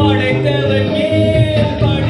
படைத்தவன் ஏன் படை